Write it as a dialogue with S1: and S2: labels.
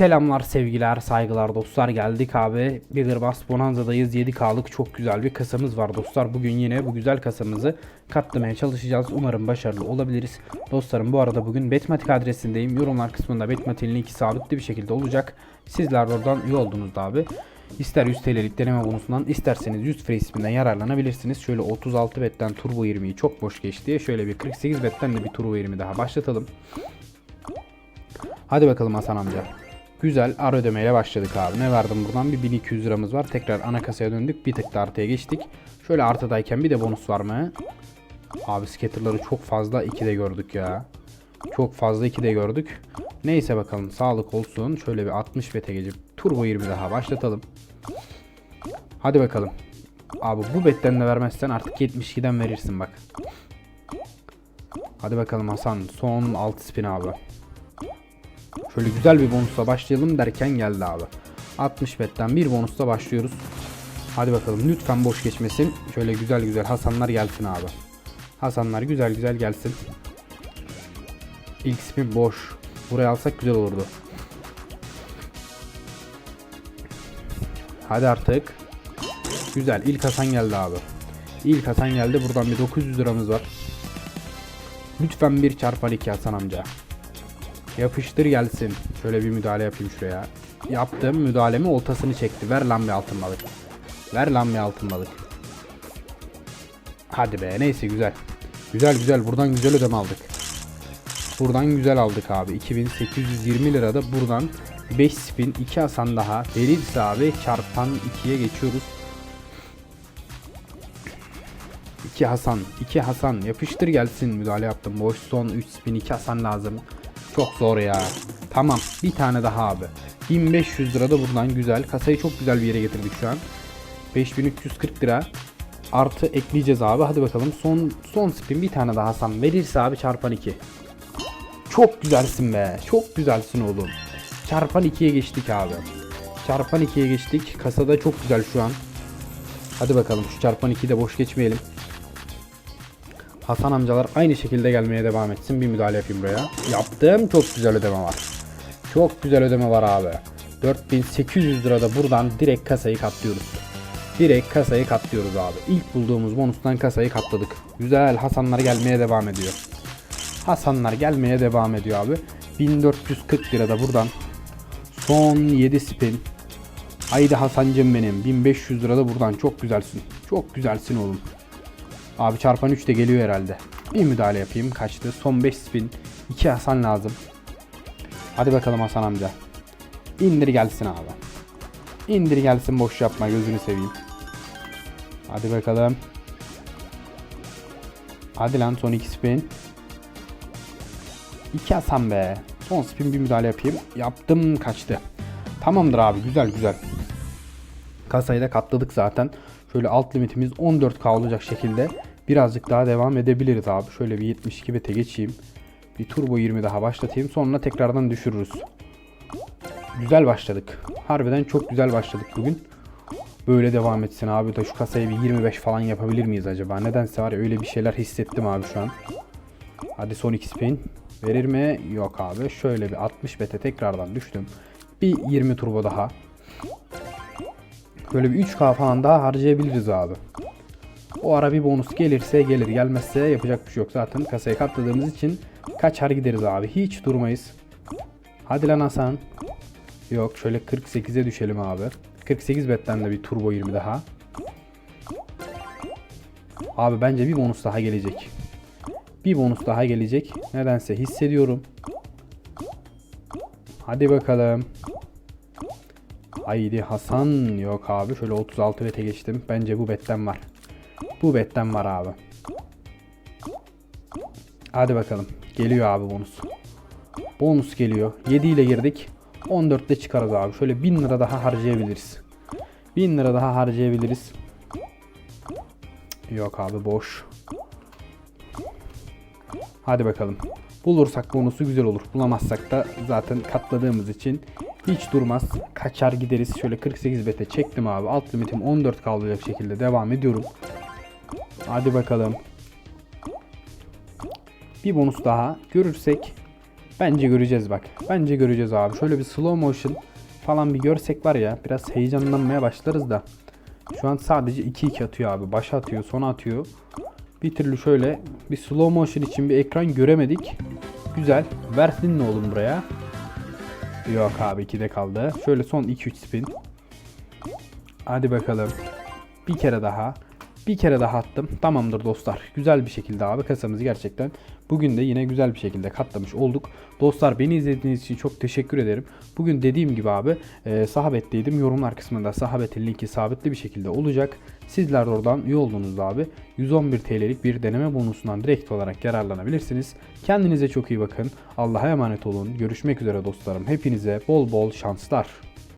S1: Selamlar, sevgiler, saygılar dostlar. Geldik abi. Bigger Bass Bonanza'dayız. 7K'lık çok güzel bir kasamız var dostlar. Bugün yine bu güzel kasamızı katlamaya çalışacağız. Umarım başarılı olabiliriz. Dostlarım bu arada bugün Betmatik adresindeyim. Yorumlar kısmında Betmatik'in linki sabitli bir şekilde olacak. Sizler oradan üye olduğunuzda abi. İster 100 TL'lik deneme bonusundan isterseniz 100 free isminden yararlanabilirsiniz. Şöyle 36 betten turbo 20'yi çok boş geçti. Şöyle bir 48 betten de bir turbo 20 daha başlatalım. Hadi bakalım Hasan amca. Güzel ara ödemeyle başladık abi. Ne verdim buradan? Bir 1200 liramız var. Tekrar ana kasaya döndük. Bir tık da artıya geçtik. Şöyle artıdayken bir de bonus var mı? Abi scatter'ları çok fazla 2'de gördük ya. Çok fazla 2'de gördük. Neyse bakalım sağlık olsun. Şöyle bir 60 bete geçip turbo 20 daha başlatalım. Hadi bakalım. Abi bu betten de vermezsen artık 72'den verirsin bak. Hadi bakalım Hasan. Son 6 spin abi. Şöyle güzel bir bonusla başlayalım derken geldi abi. 60 betten bir bonusla başlıyoruz. Hadi bakalım lütfen boş geçmesin. Şöyle güzel güzel Hasanlar gelsin abi. Hasanlar güzel güzel gelsin. İlk spin boş. Buraya alsak güzel olurdu. Hadi artık. Güzel. İlk Hasan geldi abi. İlk Hasan geldi. Buradan bir 900 liramız var. Lütfen bir çarpan iki Hasan amca. Yapıştır gelsin. Şöyle bir müdahale yapayım şuraya. Yaptım müdahalemi oltasını çekti. Ver lan bir altın balık. Ver lan bir altın balık. Hadi be neyse güzel. Güzel güzel buradan güzel ödeme aldık. Buradan güzel aldık abi. 2820 lirada buradan 5 spin 2 Hasan daha. Verirse abi çarpan 2'ye geçiyoruz. 2 Hasan, 2 Hasan yapıştır gelsin müdahale yaptım. Boş son 3 spin 2 Hasan lazım. Çok zor ya. Tamam bir tane daha abi. 1500 lira da buradan güzel. Kasayı çok güzel bir yere getirdik şu an. 5340 lira. Artı ekleyeceğiz abi. Hadi bakalım. Son son spin bir tane daha Hasan. Verirse abi çarpan 2. Çok güzelsin be. Çok güzelsin oğlum. Çarpan 2'ye geçtik abi. Çarpan 2'ye geçtik. Kasada çok güzel şu an. Hadi bakalım şu çarpan 2'yi de boş geçmeyelim. Hasan amcalar aynı şekilde gelmeye devam etsin. Bir müdahale yapayım buraya. Yaptım. Çok güzel ödeme var. Çok güzel ödeme var abi. 4800 lirada buradan direkt kasayı katlıyoruz. Direkt kasayı katlıyoruz abi. İlk bulduğumuz bonustan kasayı katladık. Güzel Hasanlar gelmeye devam ediyor. Hasanlar gelmeye devam ediyor abi. 1440 lirada buradan son 7 spin. Haydi Hasancım benim. 1500 lirada buradan çok güzelsin. Çok güzelsin oğlum. Abi çarpan 3 de geliyor herhalde. Bir müdahale yapayım. Kaçtı. Son 5 spin. 2 Hasan lazım. Hadi bakalım Hasan amca. İndir gelsin abi. İndir gelsin boş yapma gözünü seveyim. Hadi bakalım. Hadi lan son 2 spin. 2 Hasan be. Son spin bir müdahale yapayım. Yaptım kaçtı. Tamamdır abi güzel güzel. Kasayı da katladık zaten. Şöyle alt limitimiz 14k olacak şekilde birazcık daha devam edebiliriz abi. Şöyle bir 72 bete geçeyim. Bir turbo 20 daha başlatayım. Sonra tekrardan düşürürüz. Güzel başladık. Harbiden çok güzel başladık bugün. Böyle devam etsin abi da şu kasayı bir 25 falan yapabilir miyiz acaba? Nedense var ya öyle bir şeyler hissettim abi şu an. Hadi son 2 spin. Verir mi? Yok abi. Şöyle bir 60 bete tekrardan düştüm. Bir 20 turbo daha. Böyle bir 3K falan daha harcayabiliriz abi. O ara bir bonus gelirse gelir gelmezse yapacak bir şey yok. Zaten kasayı katladığımız için kaçar gideriz abi. Hiç durmayız. Hadi lan Hasan. Yok şöyle 48'e düşelim abi. 48 betten de bir turbo 20 daha. Abi bence bir bonus daha gelecek. Bir bonus daha gelecek. Nedense hissediyorum. Hadi bakalım. Haydi Hasan. Yok abi şöyle 36 bete geçtim. Bence bu betten var. Bu betten var abi. Hadi bakalım. Geliyor abi bonus. Bonus geliyor. 7 ile girdik. 14 ile çıkarız abi. Şöyle 1000 lira daha harcayabiliriz. 1000 lira daha harcayabiliriz. Yok abi boş. Hadi bakalım. Bulursak bonusu güzel olur. Bulamazsak da zaten katladığımız için hiç durmaz. Kaçar gideriz. Şöyle 48 bete çektim abi. Alt limitim 14 kalacak şekilde devam ediyorum. Hadi bakalım. Bir bonus daha görürsek Bence göreceğiz bak. Bence göreceğiz abi. Şöyle bir slow motion falan bir görsek var ya biraz heyecanlanmaya başlarız da. Şu an sadece 2-2 atıyor abi. Başa atıyor, sona atıyor. Bir türlü şöyle bir slow motion için bir ekran göremedik. Güzel. Versin ne oğlum buraya. Yok abi 2'de kaldı. Şöyle son 2-3 spin. Hadi bakalım. Bir kere daha. Bir kere daha attım. Tamamdır dostlar. Güzel bir şekilde abi kasamızı gerçekten bugün de yine güzel bir şekilde katlamış olduk. Dostlar beni izlediğiniz için çok teşekkür ederim. Bugün dediğim gibi abi e, sahabetteydim. Yorumlar kısmında sahabetin linki sabitli bir şekilde olacak. Sizler de oradan üye olduğunuzda abi 111 TL'lik bir deneme bonusundan direkt olarak yararlanabilirsiniz. Kendinize çok iyi bakın. Allah'a emanet olun. Görüşmek üzere dostlarım. Hepinize bol bol şanslar.